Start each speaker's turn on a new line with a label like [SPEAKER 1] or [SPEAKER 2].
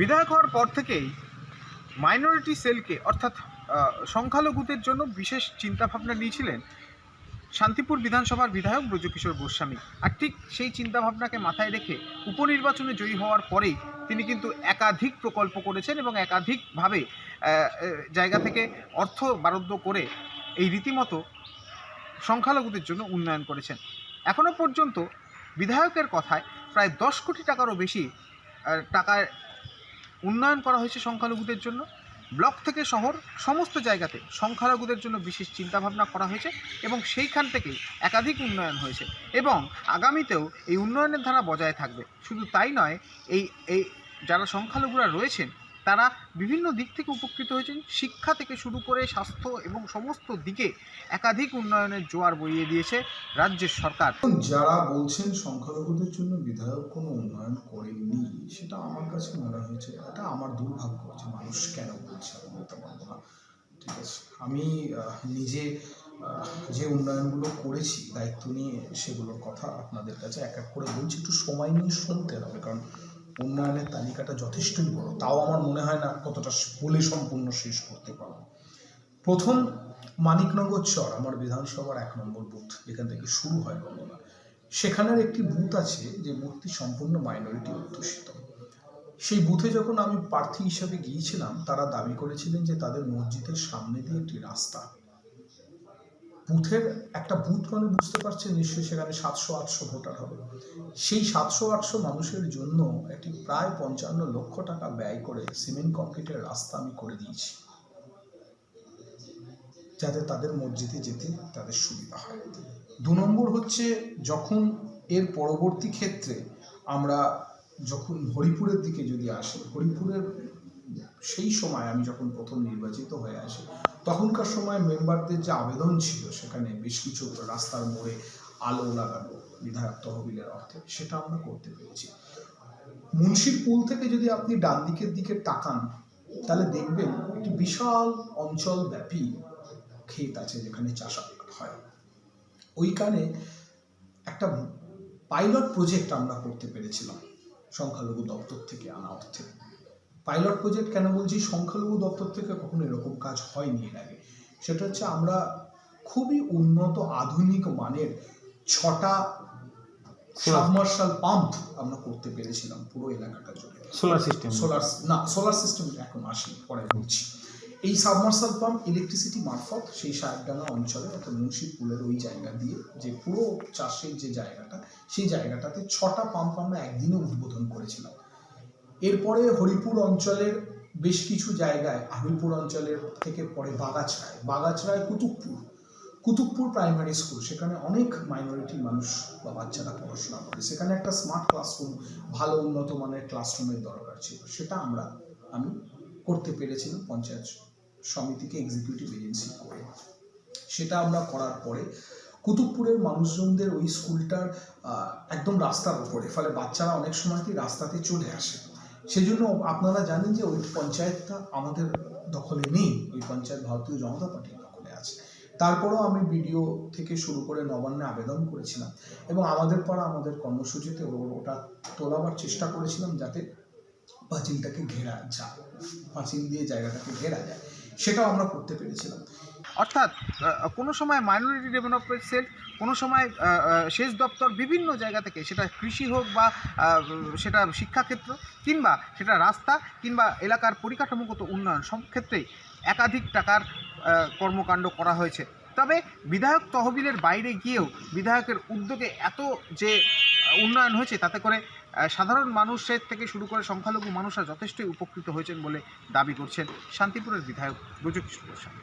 [SPEAKER 1] বিধায়ক হওয়ার পর থেকেই মাইনরিটি সেলকে অর্থাৎ সংখ্যালঘুদের জন্য বিশেষ চিন্তাভাবনা নিয়েছিলেন শান্তিপুর বিধানসভার বিধায়ক ব্রজকিশোর গোস্বামী। আর ঠিক সেই চিন্তাভাবনাকে মাথায় রেখে উপনির্বাচনে জয়ী হওয়ার পরেই তিনি কিন্তু একাধিক প্রকল্প করেছেন এবং একাধিকভাবে জায়গা থেকে অর্থ বরাদ্দ করে এই রীতিমতো সংখ্যালঘুদের জন্য উন্নয়ন করেছেন। এখনও পর্যন্ত বিধায়কের কথায় প্রায় দশ কোটি টাকারও বেশি টাকায় উন্নয়ন করা হয়েছে সংখ্যালঘুদের জন্য। ব্লক থেকে শহর, সমস্ত জায়গাতে সংখ্যালঘুদের জন্য বিশেষ চিন্তাভাবনা করা হয়েছে এবং সেইখান থেকেই একাধিক উন্নয়ন হয়েছে এবং আগামীতেও এই উন্নয়নের ধারা বজায় থাকবে। শুধু তাই নয়, এই এই যারা সংখ্যালঘুরা রয়েছেন তারা বিভিন্ন দিক থেকে উপকৃত হয়েছেন। শিক্ষা থেকে শুরু করে স্বাস্থ্য এবং সমস্ত দিকে একাধিক উন্নয়নের জোয়ার বইয়ে দিয়েছে রাজ্যের সরকার।
[SPEAKER 2] যারা বলছেন সংখ্যালঘুদের জন্য বিধায়ক কোনো উন্নয়ন করেননি, সেটা আমার কাছে মনে হয়েছে, এটা আমার দুর্ভাগ্য যে মানুষ কেন বলছে বলতে পারব না। ঠিক আছে, আমি নিজে যে উন্নয়নগুলো করেছি, দায়িত্ব নিয়ে সেগুলোর কথা আপনাদের কাছে এক এক করে বলছি, একটু সময় নিয়ে শুনতে হবে, কারণ উন্নয়নের তালিকাটা যথেষ্টই বড়। তাও আমার মনে হয় না কতটা বলে সম্পূর্ণ শেষ করতে পারব। প্রথম, মানিকনগর চর, আমার বিধানসভার এক নম্বর বুথ, যেখান থেকে শুরু হয় গণনা সেখানের একটি বুথ আছে যে বুথটি সম্পূর্ণ মাইনরিটি অধ্যুষিত। সেই বুথে যখন আমি প্রার্থী হিসাবে গিয়েছিলাম, তারা দাবি করেছিলেন যে তাদের মসজিদের সামনে দিয়ে একটি রাস্তা বুথের একটা বুথ মানে বুঝতে পারছেন নিশ্চয়ই সেখানে সাতশো, আটশো ভোটার হবে। সেই সাতশো, আটশো মানুষের জন্য একটি প্রায় পঞ্চান্ন লক্ষ টাকা ব্যয় করে সিমেন্ট, কংক্রিটের রাস্তা আমি করে দিয়েছি। যাতে তাদের মসজিদে যেতে তাদের সুবিধা হয়। দু নম্বর হচ্ছে যখন এর পরবর্তী ক্ষেত্রে আমরা যখন হরিপুরের দিকে যদি আসি, হরিপুরের সেই সময় আমি যখন প্রথম নির্বাচিত হয়ে আসি তখনকার সময় মেম্বারদের যে আবেদন ছিল, সেখানে বেশ কিছু রাস্তার মোড়ে আলো লাগানো বিধায়ক তহবিলের অর্থে, সেটা আমরা করতে পেরেছি। মুন্সির পুল থেকে যদি আপনি ডান দিকের দিকে তাকান, তাহলে দেখবেন একটি বিশাল অঞ্চল ব্যাপী ক্ষেত আছে যেখানে চাষাবাদ হয়। ওইখানে একটা পাইলট প্রজেক্ট আমরা করতে পেরেছিলাম, সংখ্যালঘু দপ্তর থেকে আনা অর্থে। পাইলট প্রজেক্ট কেন বলছি? সংখ্যালঘু দপ্তর থেকে কখনো এরকম কাজ হয়নি এর আগে। সেটা হচ্ছে আমরা খুবই উন্নত আধুনিক মানের ছটা সাবমার্শাল পাম্প আমরা করতে পেরেছিলাম পুরো এলাকাটা জুড়ে
[SPEAKER 3] সোলার সিস্টেম
[SPEAKER 2] সোলার না সোলার সিস্টেম এখন আসেনি পরে বলছি। এই সাবমার্সাল পাম্প ইলেকট্রিসিটি মারফত সেই সাহেবডাঙ্গা অঞ্চলে অর্থাৎ মুন্সিপুলের ওই জায়গা দিয়ে যে পুরো চাষের যে জায়গাটা সেই জায়গাটাতে ছটা পাম্প আমরা একদিনে উদ্বোধন করেছিলাম। এরপরে হরিপুর অঞ্চলের বেশ কিছু জায়গায় হরিপুর অঞ্চলের থেকে পরে বাগাছড়ায়। বাগাছড়ায় কুতুবপুর। কুতুবপুর প্রাইমারি স্কুল, সেখানে অনেক মাইনরিটি মানুষ বা বাচ্চারা পড়াশোনা করে। সেখানে একটা স্মার্ট ক্লাসরুম ভালো উন্নত মানের ক্লাসরুমের দরকার ছিল। সেটা আমরা, আমি করতে পেরেছিলাম পঞ্চায়েত সমিতিকে এক্সিকিউটিভ এজেন্সি করে। সেটা আমরা করার পরে কুতুবপুরের মানুষজনদের ওই স্কুলটার একদম রাস্তার উপরে। ফলে বাচ্চারা অনেক সময় কি রাস্তাতে চলে আসে সেজন্য আপনারা জানেন যে ওই পঞ্চায়েতটা আমাদের দখলে নেই, ওই পঞ্চায়েত ভারতীয় জনতা পার্টির দখলে আছে। তারপরও আমি ভিডিও থেকে শুরু করে নবান্নে আবেদন করেছিলাম এবং আমাদের পাড়া, আমাদের কর্মসূচিতে ওটা তোলাবার চেষ্টা করেছিলাম যাতে পাঁচিলটাকে ঘেরা যায়, পাঁচিল দিয়ে জায়গাটাকে ঘেরা যায়। সেটাও আমরা করতে পেরেছিলাম।
[SPEAKER 1] অর্থাৎ কোনো সময় মাইনরিটি ডেভেলপমেন্ট সেল কোনো সময় সেচ দপ্তর বিভিন্ন জায়গা থেকে সেটা কৃষি হোক বা সেটা শিক্ষাক্ষেত্র কিংবা সেটা রাস্তা কিংবা এলাকার পরিকাঠামোগত উন্নয়ন, সব ক্ষেত্রেই একাধিক টাকার কর্মকাণ্ড করা হয়েছে। তবে বিধায়ক তহবিলের বাইরে গিয়েও বিধায়কের উদ্যোগে এত যে উন্নয়ন হয়েছে, তাতে করে সাধারণ মানুষের থেকে শুরু করে সংখ্যালঘু মানুষরা যথেষ্টই উপকৃত হয়েছেন বলে দাবি করছেন শান্তিপুরের বিধায়ক ব্রজকিশোর গোস্বামী।